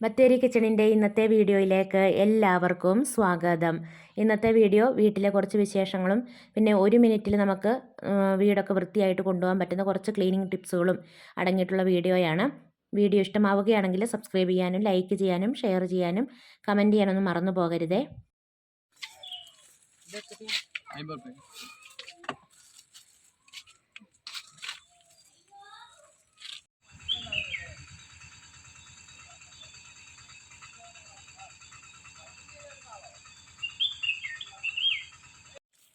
ബത്തേരി കിച്ചണിന്റെ ഇന്നത്തെ വീഡിയോയിലേക്ക് എല്ലാവർക്കും സ്വാഗതം. ഇന്നത്തെ വീഡിയോ വീട്ടിലെ കുറച്ച് വിശേഷങ്ങളും പിന്നെ ഒരു മിനിറ്റിൽ നമുക്ക് വീടൊക്കെ വൃത്തിയായിട്ട് കൊണ്ടുപോകാൻ പറ്റുന്ന കുറച്ച് ക്ലീനിങ് ടിപ്സുകളും അടങ്ങിയിട്ടുള്ള വീഡിയോയാണ്. വീഡിയോ ഇഷ്ടമാവുകയാണെങ്കിൽ സബ്സ്ക്രൈബ് ചെയ്യാനും ലൈക്ക് ചെയ്യാനും ഷെയർ ചെയ്യാനും കമന്റ് ചെയ്യാനൊന്നും മറന്നു പോകരുതേ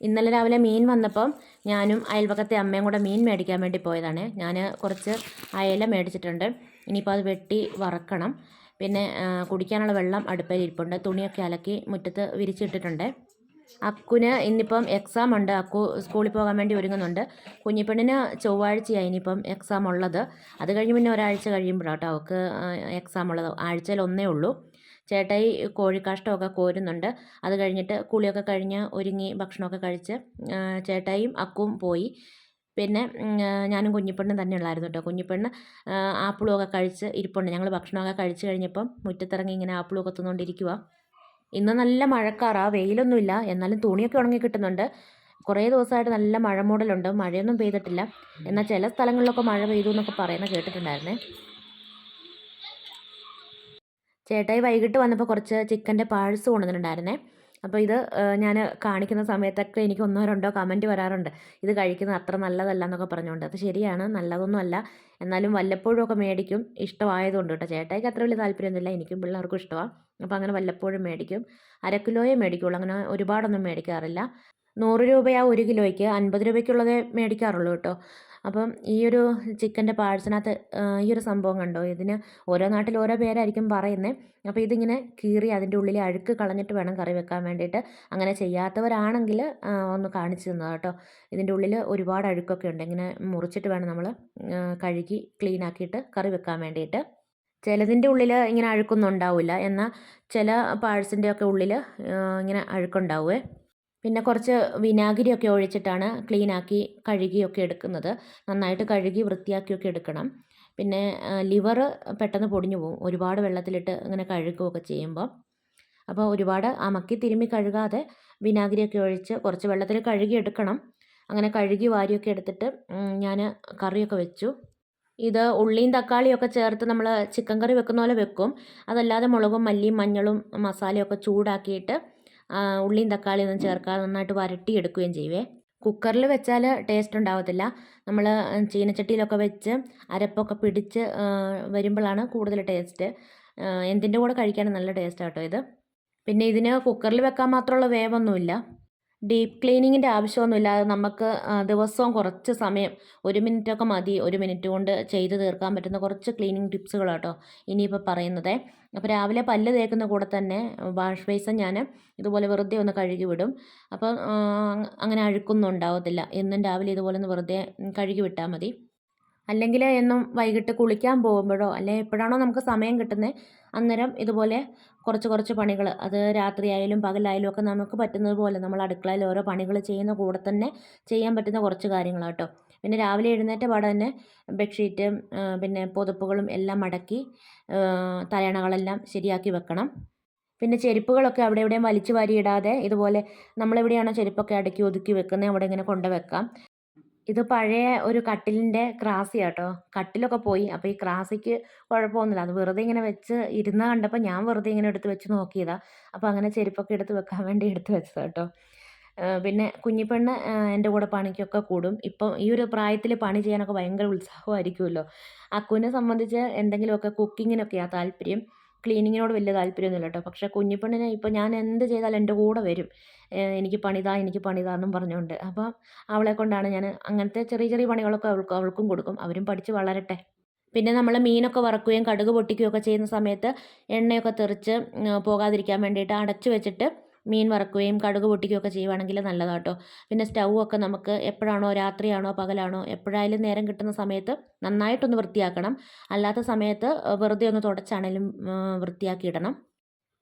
ഇന്നലെ രാവിലെ മീൻ വന്നപ്പം ഞാനും അയൽവക്കത്തെ അമ്മയും കൂടെ മീൻ മേടിക്കാൻ വേണ്ടി പോയതാണ്. ഞാൻ കുറച്ച് അയല മേടിച്ചിട്ടുണ്ട്. ഇനിയിപ്പോൾ അത് വെട്ടി വറക്കണം. പിന്നെ കുടിക്കാനുള്ള വെള്ളം അടുപ്പയിൽ ഇരിപ്പുണ്ട്. തുണിയൊക്കെ അലക്കി മുറ്റത്ത് വിരിച്ചിട്ടിട്ടുണ്ട്. അക്കുന് ഇന്നിപ്പം എക്സാം ഉണ്ട്. അക്കു സ്കൂളിൽ പോകാൻ വേണ്ടി ഒരുങ്ങുന്നുണ്ട്. കുഞ്ഞിപ്പെണ്ണിന് ചൊവ്വാഴ്ചയായി ഇനിയിപ്പം എക്സാം ഉള്ളത്. അത് കഴിഞ്ഞ് പിന്നെ ഒരാഴ്ച കഴിയുമ്പോഴാട്ടോ അവൾക്ക് എക്സാം ഉള്ളത്. ആഴ്ചയിൽ ഒന്നേ ഉള്ളൂ. ചേട്ടായി കോഴിക്കാഷ്ടമൊക്കെ കോരുന്നുണ്ട്. അത് കഴിഞ്ഞിട്ട് കുളിയൊക്കെ കഴിഞ്ഞ് ഒരുങ്ങി ഭക്ഷണമൊക്കെ കഴിച്ച് ചേട്ടായിയും അക്കും പോയി. പിന്നെ ഞാനും കുഞ്ഞിപ്പെണ്ണും തന്നെ ഉള്ളായിരുന്നു കേട്ടോ. കുഞ്ഞിപ്പെണ്ണ് ആപ്പിളുമൊക്കെ കഴിച്ച് ഇരിപ്പുണ്ട്. ഞങ്ങൾ ഭക്ഷണമൊക്കെ കഴിച്ച് കഴിഞ്ഞപ്പം മുറ്റത്തിറങ്ങി ഇങ്ങനെ ആപ്പിളുമൊക്കെ തിന്നുകൊണ്ടിരിക്കുക ഇന്ന് നല്ല മഴക്കാറാ. വെയിലൊന്നുമില്ല. എന്നാലും തുണിയൊക്കെ ഉണങ്ങി കിട്ടുന്നുണ്ട്. കുറേ ദിവസമായിട്ട് നല്ല മഴ മൂടലുണ്ട് മഴയൊന്നും പെയ്തിട്ടില്ല. എന്നാൽ ചില സ്ഥലങ്ങളിലൊക്കെ മഴ പെയ്തു എന്നൊക്കെ പറയുന്നത് കേട്ടിട്ടുണ്ടായിരുന്നേ. ചേട്ടായി വൈകിട്ട് വന്നപ്പോൾ കുറച്ച് ചിക്കന്റെ പാഴ്സ് കൊണ്ടുവന്നിട്ടുണ്ടായിരുന്നേ. അപ്പോൾ ഇത് ഞാൻ കാണിക്കുന്ന സമയത്തൊക്കെ എനിക്ക് ഒന്നോ രണ്ടോ കമന്റ് വരാറുണ്ട്. ഇത് കഴിക്കുന്നത് അത്ര നല്ലതല്ല എന്നൊക്കെ പറഞ്ഞുകൊണ്ട് അത് ശരിയാണ് നല്ലതൊന്നും അല്ല. എന്നാലും വല്ലപ്പോഴും ഒക്കെ മേടിക്കും. ഇഷ്ടമായതുകൊണ്ട് കേട്ടോ. ചേട്ടായിക്ക് അത്ര വലിയ താല്പര്യമൊന്നുമില്ല. എനിക്കും പിള്ളേർക്കും ഇഷ്ടമാണ് അപ്പോൾ അങ്ങനെ വല്ലപ്പോഴും മേടിക്കും. അര കിലോയെ മേടിക്കുള്ളൂ. അങ്ങനെ ഒരുപാടൊന്നും മേടിക്കാറില്ല. നൂറ് രൂപയാ ഒരു കിലോയ്ക്ക്. അൻപത് രൂപയ്ക്കുള്ളതേ മേടിക്കാറുള്ളൂ കേട്ടോ. അപ്പം ഈ ഒരു ചിക്കന്റെ പാഴ്സിനകത്ത് ഈ ഒരു സംഭവം കണ്ടോ? ഇതിന് ഓരോ നാട്ടിൽ ഓരോ പേരായിരിക്കും പറയുന്നത് അപ്പോൾ ഇതിങ്ങനെ കീറി അതിന്റെ ഉള്ളിലെ അഴുക്ക് കളഞ്ഞിട്ട് വേണം കറി വെക്കാൻ വേണ്ടിയിട്ട്. അങ്ങനെ ചെയ്യാത്തവരാണെങ്കിൽ ഒന്ന് കാണിച്ചു തന്നത് കേട്ടോ. ഇതിന്റെ ഉള്ളിൽ ഒരുപാട് അഴുക്കൊക്കെ ഉണ്ട്. ഇങ്ങനെ മുറിച്ചിട്ട് വേണം നമ്മൾ കഴുകി ക്ലീൻ ആക്കിയിട്ട് കറി വെക്കാൻ വേണ്ടിയിട്ട്. ചിലതിന്റെ ഉള്ളിൽ ഇങ്ങനെ അഴുക്കൊന്നും ഉണ്ടാവില്ല. എന്നാൽ ചില പാഴ്സിന്റെ ഒക്കെ ഉള്ളിൽ ഇങ്ങനെ അഴുക്കുണ്ടാവുമേ പിന്നെ കുറച്ച് വിനാഗിരിയൊക്കെ ഒഴിച്ചിട്ടാണ് ക്ലീനാക്കി കഴുകിയൊക്കെ എടുക്കുന്നത്. നന്നായിട്ട് കഴുകി വൃത്തിയാക്കിയൊക്കെ എടുക്കണം. പിന്നെ ലിവർ പെട്ടെന്ന് പൊടിഞ്ഞു പോകും. ഒരുപാട് വെള്ളത്തിലിട്ട് ഇങ്ങനെ കഴുകുകയൊക്കെ ചെയ്യുമ്പോൾ അപ്പോൾ ഒരുപാട് അമക്കി തിരുമ്മി കഴുകാതെ വിനാഗിരിയൊക്കെ ഒഴിച്ച് കുറച്ച് വെള്ളത്തിൽ കഴുകി എടുക്കണം. അങ്ങനെ കഴുകി വാരിയൊക്കെ എടുത്തിട്ട് ഞാൻ കറിയൊക്കെ വെച്ചു. ഇത് ഉള്ളിയും തക്കാളിയൊക്കെ ചേർത്ത് നമ്മൾ ചിക്കൻ കറി വെക്കുന്ന പോലെ വെക്കും. അതല്ലാതെ മുളകും മല്ലിയും മഞ്ഞളും മസാലയൊക്കെ ചൂടാക്കിയിട്ട് ഉള്ളിയും തക്കാളിയും ഒന്നും ചേർക്കാതെ നന്നായിട്ട് വരട്ടിയെടുക്കുകയും ചെയ്യുവേ കുക്കറിൽ വെച്ചാൽ ടേസ്റ്റ് ഉണ്ടാവത്തില്ല. നമ്മൾ ചീനച്ചട്ടിയിലൊക്കെ വെച്ച് അരപ്പൊക്കെ പിടിച്ച് വരുമ്പോഴാണ് കൂടുതൽ ടേസ്റ്റ് എന്തിന്റെ കൂടെ കഴിക്കാനും നല്ല ടേസ്റ്റ് കേട്ടോ ഇത്. പിന്നെ ഇതിന് കുക്കറിൽ വെക്കാൻ മാത്രമുള്ള വേവൊന്നുമില്ല. ഡീപ്പ് ക്ലീനിങ്ങിന്റെ ആവശ്യമൊന്നുമില്ലാതെ നമുക്ക് ദിവസവും കുറച്ച് സമയം ഒരു മിനിറ്റൊക്കെ മതി ഒരു മിനിറ്റ് കൊണ്ട് ചെയ്ത് തീർക്കാൻ പറ്റുന്ന കുറച്ച് ക്ലീനിങ് ടിപ്സുകൾ കേട്ടോ ഇനിയിപ്പോൾ പറയുന്നത്. അപ്പോൾ രാവിലെ പല്ല് തേക്കുന്ന കൂടെ തന്നെ വാഷ് ബേസൻ ഞാൻ ഇതുപോലെ വെറുതെ ഒന്ന് കഴുകി വിടും. അപ്പോൾ അങ്ങനെ അഴുക്കൊന്നും ഉണ്ടാവത്തില്ല. എന്നും രാവിലെ ഇതുപോലെ ഒന്ന് വെറുതെ കഴുകി വിട്ടാൽ മതി. അല്ലെങ്കിൽ എന്നും വൈകിട്ട് കുളിക്കാൻ പോകുമ്പോഴോ അല്ലെങ്കിൽ എപ്പോഴാണോ നമുക്ക് സമയം കിട്ടുന്നത് അന്നേരം ഇതുപോലെ കുറച്ച് കുറച്ച് പണികൾ അത് രാത്രിയായാലും പകലായാലും ഒക്കെ നമുക്ക് പറ്റുന്നത് പോലെ നമ്മൾ അടുക്കളയിൽ ഓരോ പണികൾ ചെയ്യുന്ന കൂടെ തന്നെ ചെയ്യാൻ പറ്റുന്ന കുറച്ച് കാര്യങ്ങൾ കേട്ടോ പിന്നെ രാവിലെ എഴുന്നേറ്റ പാടെ തന്നെ ബെഡ്ഷീറ്റ് പിന്നെ പുതപ്പുകളും എല്ലാം മടക്കി തലയണകളെല്ലാം ശരിയാക്കി വെക്കണം. പിന്നെ ചെരുപ്പുകളൊക്കെ അവിടെ എവിടെയും വലിച്ചു വാരിയിടാതെ ഇതുപോലെ നമ്മളെവിടെയാണോ ചെരുപ്പൊക്കെ അടുക്കി ഒതുക്കി വെക്കുന്നത് അവിടെ ഇങ്ങനെ കൊണ്ട് വെക്കാം. ഇത് പഴയ ഒരു കട്ടിലിന്റെ ക്രാസിയാട്ടോ. കട്ടിലൊക്കെ പോയി. അപ്പോൾ ഈ ക്രാസിക്ക് കുഴപ്പമൊന്നുമില്ല. അത് വെറുതെ ഇങ്ങനെ വെച്ച് ഇരുന്ന് കണ്ടപ്പോൾ ഞാൻ വെറുതെ ഇങ്ങനെ എടുത്ത് വെച്ച് നോക്കിയതാണ് അപ്പോൾ അങ്ങനെ ചെരുപ്പൊക്കെ എടുത്ത് വെക്കാൻ വേണ്ടി എടുത്ത് വെച്ചത് കേട്ടോ പിന്നെ കുഞ്ഞിപ്പെണ്ണ് എന്റെ കൂടെ പണിക്കൊക്കെ കൂടും. ഇപ്പം ഈ ഒരു പ്രായത്തിൽ പണി ചെയ്യാനൊക്കെ ഭയങ്കര ഉത്സാഹമായിരിക്കുമല്ലോ. അക്കുവിനെ സംബന്ധിച്ച് എന്തെങ്കിലുമൊക്കെ കുക്കിങ്ങിനൊക്കെയാണ് താല്പര്യം? ക്ലീനിങ്ങിനോട് വലിയ താല്പര്യമൊന്നുമില്ല കേട്ടോ. പക്ഷേ കുഞ്ഞിപ്പെണ്ണിനെ ഇപ്പോൾ ഞാൻ എന്ത് ചെയ്താലും എന്റെ കൂടെ വരും. എനിക്ക് പണിതാ എനിക്ക് പണിതാ എന്നും പറഞ്ഞുകൊണ്ട്. അപ്പോൾ അവളെ കൊണ്ടാണ് ഞാൻ അങ്ങനത്തെ ചെറിയ ചെറിയ പണികളൊക്കെ അവൾക്ക് അവൾക്കും കൊടുക്കും. അവരും പഠിച്ച് വളരട്ടെ. പിന്നെ നമ്മൾ മീനൊക്കെ വറക്കുകയും കടുക് പൊട്ടിക്കുകയും ഒക്കെ ചെയ്യുന്ന സമയത്ത് എണ്ണയൊക്കെ തെറിച്ച് പോകാതിരിക്കാൻ വേണ്ടിയിട്ട് അടച്ചു വെച്ചിട്ട് മീൻ വറക്കുകയും കടുക് പൊട്ടിക്കുകയൊക്കെ ചെയ്യുവാണെങ്കിൽ നല്ലതാണ് കേട്ടോ പിന്നെ സ്റ്റൗ ഒക്കെ നമുക്ക് എപ്പോഴാണോ രാത്രിയാണോ പകലാണോ എപ്പോഴായാലും നേരം കിട്ടുന്ന സമയത്ത് നന്നായിട്ടൊന്ന് വൃത്തിയാക്കണം. അല്ലാത്ത സമയത്ത് വെറുതെ ഒന്ന് തുടച്ചാണേലും വൃത്തിയാക്കി ഇടണം.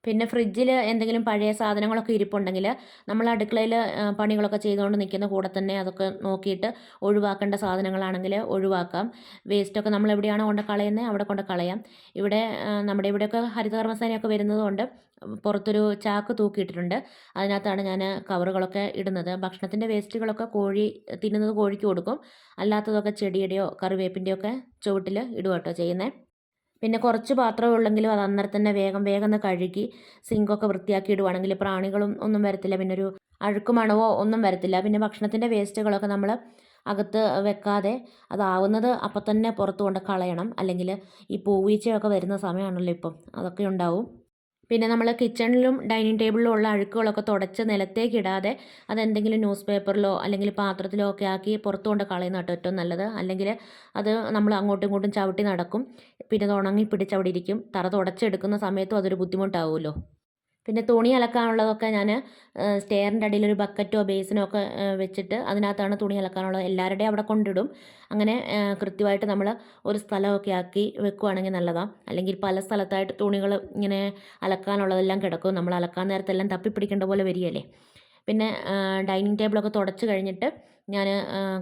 പിന്നെ ഫ്രിഡ്ജിൽ എന്തെങ്കിലും പഴയ സാധനങ്ങളൊക്കെ ഇരിപ്പുണ്ടെങ്കിൽ നമ്മൾ അടുക്കളയിൽ പണികളൊക്കെ ചെയ്തുകൊണ്ട് നിൽക്കുന്ന കൂടെ തന്നെ അതൊക്കെ നോക്കിയിട്ട് ഒഴിവാക്കേണ്ട സാധനങ്ങളാണെങ്കിൽ ഒഴിവാക്കാം. വേസ്റ്റൊക്കെ നമ്മൾ എവിടെയാണോ കൊണ്ട് കളയുന്നത് അവിടെ കൊണ്ട് കളയാം. ഇവിടെ നമ്മുടെ ഇവിടെയൊക്കെ ഹരിതകർമ്മസേനയൊക്കെ വരുന്നതുകൊണ്ട് പുറത്തൊരു ചാക്ക് തൂക്കിയിട്ടിട്ടുണ്ട്. അതിനകത്താണ് ഞാൻ കവറുകളൊക്കെ ഇടുന്നത്. ഭക്ഷണത്തിന്റെ വേസ്റ്റുകളൊക്കെ കോഴി തിന്നുന്നത് കോഴിക്ക് കൊടുക്കും. അല്ലാത്തതൊക്കെ ചെടിയുടെയോ കറിവേപ്പിന്റെയോ ഒക്കെ ചുവട്ടിൽ ഇടുക കേട്ടോ ചെയ്യുന്നത് പിന്നെ കുറച്ച് പാത്രമേ ഉള്ളെങ്കിലും അത് അന്നേരം തന്നെ വേഗം വേഗം ഒന്ന് കഴുകി സിങ്കൊക്കെ വൃത്തിയാക്കി ഇടുവാണെങ്കിൽ പ്രാണികളും ഒന്നും വരത്തില്ല. പിന്നെ ഒരു അഴുക്ക് മണവോ ഒന്നും വരത്തില്ല. പിന്നെ ഭക്ഷണത്തിന്റെ വേസ്റ്റുകളൊക്കെ നമ്മൾ അകത്ത് വെക്കാതെ അതാവുന്നത് അപ്പം തന്നെ പുറത്ത് കൊണ്ട് കളയണം. അല്ലെങ്കിൽ ഈ പൂവീച്ചയൊക്കെ വരുന്ന സമയമാണല്ലോ ഇപ്പം. അതൊക്കെ ഉണ്ടാവും. പിന്നെ നമ്മൾ കിച്ചണിലും ഡൈനിങ് ടേബിളിലും ഉള്ള അഴുക്കുകളൊക്കെ തുടച്ച് നിലത്തേക്ക് ഇടാതെ അതെന്തെങ്കിലും ന്യൂസ് പേപ്പറിലോ അല്ലെങ്കിൽ പാത്രത്തിലോ ഒക്കെ ആക്കി പുറത്തു കൊണ്ട് കളയുന്ന ഏറ്റവും നല്ലത്. അല്ലെങ്കിൽ അത് നമ്മൾ അങ്ങോട്ടും ഇങ്ങോട്ടും ചവിട്ടി നടക്കും. പിന്നെ അത് ഉണങ്ങി പിടിച്ച് അവിടെ ഇരിക്കും. തറ തുടച്ചെടുക്കുന്ന സമയത്തും അതൊരു ബുദ്ധിമുട്ടാവുമല്ലോ. പിന്നെ തുണി അലക്കാനുള്ളതൊക്കെ ഞാൻ സ്റ്റെയറിന്റെ അടിയിൽ ഒരു ബക്കറ്റോ ബേസിനോ ഒക്കെ വെച്ചിട്ട് അതിനകത്താണ് തുണി അലക്കാനുള്ളത്. എല്ലാവരുടെയും അവിടെ കൊണ്ടിടും. അങ്ങനെ കൃത്യമായിട്ട് നമ്മൾ ഒരു സ്ഥലമൊക്കെ ആക്കി വെക്കുവാണെങ്കിൽ നല്ലതാണ് അല്ലെങ്കിൽ പല സ്ഥലത്തായിട്ട് തുണികൾ ഇങ്ങനെ അലക്കാനുള്ളതെല്ലാം കിടക്കും. നമ്മൾ അലക്കാൻ നേരത്തെല്ലാം തപ്പിപ്പിടിക്കേണ്ട പോലെ വരികയല്ലേ? പിന്നെ ഡൈനിങ് ടേബിളൊക്കെ തുടച്ച് കഴിഞ്ഞിട്ട് ഞാൻ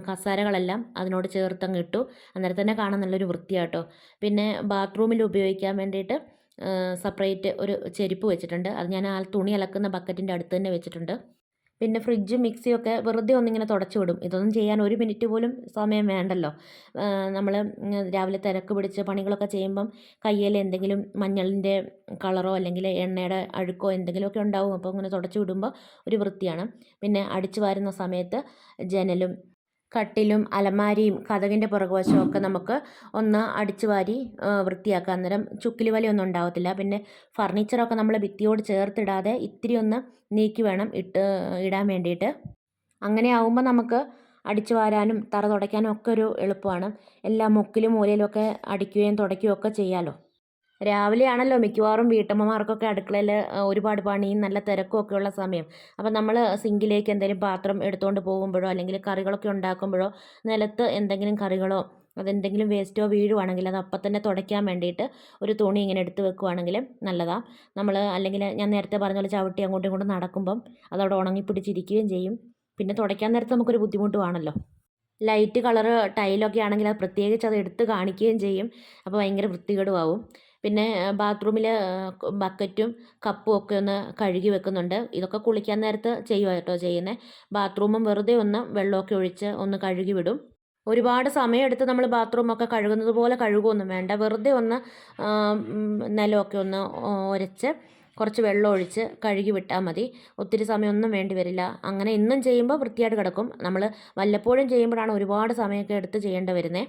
കസാരകളെല്ലാം അതിനോട് ചേർത്തങ്ങ് ഇട്ടു. അന്നേരം തന്നെ കാണാൻ നല്ലൊരു വൃത്തിയാട്ടോ. പിന്നെ ബാത്റൂമിൽ ഉപയോഗിക്കാൻ വേണ്ടിയിട്ട് സെപ്പറേറ്റ് ഒരു ചെരുപ്പ് വെച്ചിട്ടുണ്ട്. അത് ഞാൻ ആ തുണി അലക്കുന്ന ബക്കറ്റിന്റെ അടുത്ത് തന്നെ വെച്ചിട്ടുണ്ട്. പിന്നെ ഫ്രിഡ്ജ് മിക്സിയൊക്കെ വെറുതെ ഒന്നിങ്ങനെ തുടച്ചു വിടും. ഇതൊന്നും ചെയ്യാൻ ഒരു മിനിറ്റ് പോലും സമയം വേണ്ടല്ലോ. നമ്മൾ രാവിലെ തിരക്ക് പിടിച്ച് പണികളൊക്കെ ചെയ്യുമ്പം കയ്യിൽ എന്തെങ്കിലും മഞ്ഞളിന്റെ കളറോ അല്ലെങ്കിൽ എണ്ണയുടെ അഴുക്കോ എന്തെങ്കിലുമൊക്കെ ഉണ്ടാവും. അപ്പോൾ ഇങ്ങനെ തുടച്ചു വിടുമ്പോൾ ഒരു വൃത്തിയാണ്. പിന്നെ അടിച്ചു വാരുന്ന സമയത്ത് ജനലും കട്ടിലും അലമാരിയും കതകിന്റെ പുറകുവശവും ഒക്കെ നമുക്ക് ഒന്ന് അടിച്ചു വാരി വൃത്തിയാക്കാം. അന്നേരം ചുക്കിലി വലിയൊന്നും ഉണ്ടാവത്തില്ല. പിന്നെ ഫർണിച്ചറൊക്കെ നമ്മൾ ഭിത്തിയോട് ചേർത്തിടാതെ ഇത്തിരി ഒന്ന് നീക്കി വേണം ഇട്ട് ഇടാൻ വേണ്ടിയിട്ട്. അങ്ങനെ ആവുമ്പോൾ നമുക്ക് അടിച്ചു വാരാനും തറ തുടയ്ക്കാനും ഒക്കെ ഒരു എളുപ്പമാണ്. എല്ലാ മുക്കിലും മൂലയിലും ഒക്കെ അടിക്കുകയും തുടയ്ക്കുകയും ഒക്കെ ചെയ്യാമല്ലോ രാവിലെയാണല്ലോ മിക്കവാറും വീട്ടമ്മമാർക്കൊക്കെ അടുക്കളയിൽ ഒരുപാട് പണിയും നല്ല തിരക്കും ഒക്കെ ഉള്ള സമയം. അപ്പം നമ്മൾ സിങ്കിലേക്ക് എന്തെങ്കിലും പാത്രം എടുത്തുകൊണ്ട് പോകുമ്പോഴോ അല്ലെങ്കിൽ കറികളൊക്കെ ഉണ്ടാക്കുമ്പോഴോ നിലത്ത് എന്തെങ്കിലും കറികളോ അതെന്തെങ്കിലും വേസ്റ്റോ വീഴുവാണെങ്കിൽ അത് അപ്പം തന്നെ തുടയ്ക്കാൻ വേണ്ടിയിട്ട് ഒരു തുണി ഇങ്ങനെ എടുത്ത് വെക്കുവാണെങ്കിൽ നല്ലതാണ് നമ്മൾ അല്ലെങ്കിൽ ഞാൻ നേരത്തെ പറഞ്ഞ പോലെ ചവിട്ടി അങ്ങോട്ടും ഇങ്ങോട്ടും നടക്കുമ്പം അതവിടെ ഉണങ്ങിപ്പിടിച്ചിരിക്കുകയും ചെയ്യും. പിന്നെ തുടയ്ക്കാൻ നേരത്ത് നമുക്കൊരു ബുദ്ധിമുട്ടുമാണല്ലോ ലൈറ്റ് കളറ് ടൈലൊക്കെ ആണെങ്കിൽ അത് പ്രത്യേകിച്ച് അത് എടുത്ത് കാണിക്കുകയും ചെയ്യും. അപ്പോൾ ഭയങ്കര വൃത്തികേടും ആവും. പിന്നെ ബാത്റൂമിൽ ബക്കറ്റും കപ്പും ഒക്കെ ഒന്ന് കഴുകി വെക്കുന്നുണ്ട്. ഇതൊക്കെ കുളിക്കാൻ നേരത്ത് ചെയ്യുക കേട്ടോ ചെയ്യുന്നത് ബാത്റൂമും വെറുതെ ഒന്ന് വെള്ളമൊക്കെ ഒഴിച്ച് ഒന്ന് കഴുകി വിടും. ഒരുപാട് സമയമെടുത്ത് നമ്മൾ ബാത്റൂമൊക്കെ കഴുകുന്നത് പോലെ കഴുകുമൊന്നും വേണ്ട. വെറുതെ ഒന്ന് നിലമൊക്കെ ഒന്ന് ഉരച്ച് കുറച്ച് വെള്ളം ഒഴിച്ച് കഴുകി വിട്ടാൽ മതി. ഒത്തിരി സമയമൊന്നും വേണ്ടി വരില്ല. അങ്ങനെ ഇന്നും ചെയ്യുമ്പോൾ വൃത്തിയായിട്ട് കിടക്കും. നമ്മൾ വല്ലപ്പോഴും ചെയ്യുമ്പോഴാണ് ഒരുപാട് സമയമൊക്കെ എടുത്ത് ചെയ്യേണ്ടി വരുന്നത്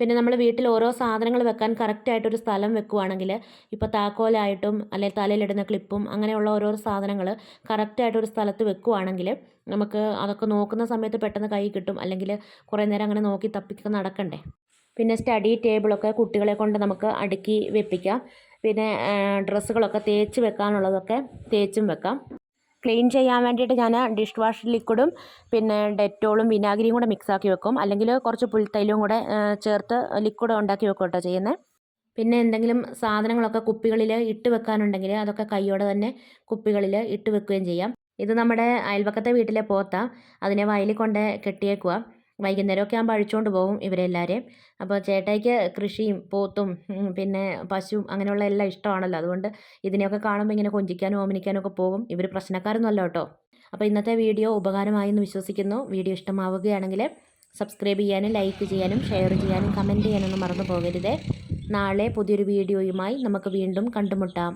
പിന്നെ നമ്മൾ വീട്ടിൽ ഓരോ സാധനങ്ങൾ വെക്കാൻ കറക്റ്റായിട്ടൊരു സ്ഥലം വെക്കുവാണെങ്കിൽ ഇപ്പോൾ താക്കോലായിട്ടും അല്ലെങ്കിൽ തലയിലിടുന്ന ക്ലിപ്പും അങ്ങനെയുള്ള ഓരോ സാധനങ്ങൾ കറക്റ്റായിട്ടൊരു സ്ഥലത്ത് വെക്കുവാണെങ്കിൽ നമുക്ക് അതൊക്കെ നോക്കുന്ന സമയത്ത് പെട്ടെന്ന് കൈ കിട്ടും. അല്ലെങ്കിൽ കുറേ നേരം അങ്ങനെ നോക്കി തപ്പിക്ക് നടക്കണ്ടേ. പിന്നെ സ്റ്റഡി ടേബിളൊക്കെ കുട്ടികളെ കൊണ്ട് നമുക്ക് അടുക്കി വെപ്പിക്കാം. പിന്നെ ഡ്രസ്സുകളൊക്കെ തേച്ച് വെക്കാനുള്ളതൊക്കെ തേച്ചും വെക്കാം. ക്ലീൻ ചെയ്യാൻ വേണ്ടിയിട്ട് ഞാൻ ഡിഷ് വാഷ് ലിക്വിഡും പിന്നെ ഡെറ്റോളും വിനാഗിരിയും കൂടെ മിക്സാക്കി വെക്കും. അല്ലെങ്കിൽ കുറച്ച് പുൽത്തൈലും കൂടെ ചേർത്ത് ലിക്വിഡ് ഉണ്ടാക്കി വെക്കും കേട്ടോ ചെയ്യുന്നത് പിന്നെ എന്തെങ്കിലും സാധനങ്ങളൊക്കെ കുപ്പികളിൽ ഇട്ട് വെക്കാനുണ്ടെങ്കിൽ അതൊക്കെ കൈയോടെ തന്നെ കുപ്പികളിൽ ഇട്ട് വെക്കുകയും ചെയ്യാം. ഇത് നമ്മുടെ അയൽപക്കത്തെ വീട്ടിലെ പോത്ത. അതിനെ വയലിൽ കൊണ്ട് കെട്ടിയേക്കുക വൈകുന്നേരമൊക്കെ ആകുമ്പോൾ അഴിച്ചുകൊണ്ട് പോകും ഇവരെല്ലാവരെയും അപ്പോൾ ചേട്ടായിക്ക് കൃഷിയും പോത്തും പിന്നെ പശുവും അങ്ങനെയുള്ള എല്ലാം ഇഷ്ടമാണല്ലോ. അതുകൊണ്ട് ഇതിനെയൊക്കെ കാണുമ്പോൾ ഇങ്ങനെ കൊഞ്ചിക്കാനും ഓമനിക്കാനും ഒക്കെ പോകും. ഇവർ പ്രശ്നക്കാരൊന്നും അല്ല കേട്ടോ. അപ്പോൾ ഇന്നത്തെ വീഡിയോ ഉപകാരമായി എന്ന് വിശ്വസിക്കുന്നു. വീഡിയോ ഇഷ്ടമാവുകയാണെങ്കിൽ സബ്സ്ക്രൈബ് ചെയ്യാനും ലൈക്ക് ചെയ്യാനും ഷെയർ ചെയ്യാനും കമന്റ് ചെയ്യാനൊന്നും മറന്നു പോകരുത്. നാളെ പുതിയൊരു വീഡിയോയുമായി നമുക്ക് വീണ്ടും കണ്ടുമുട്ടാം.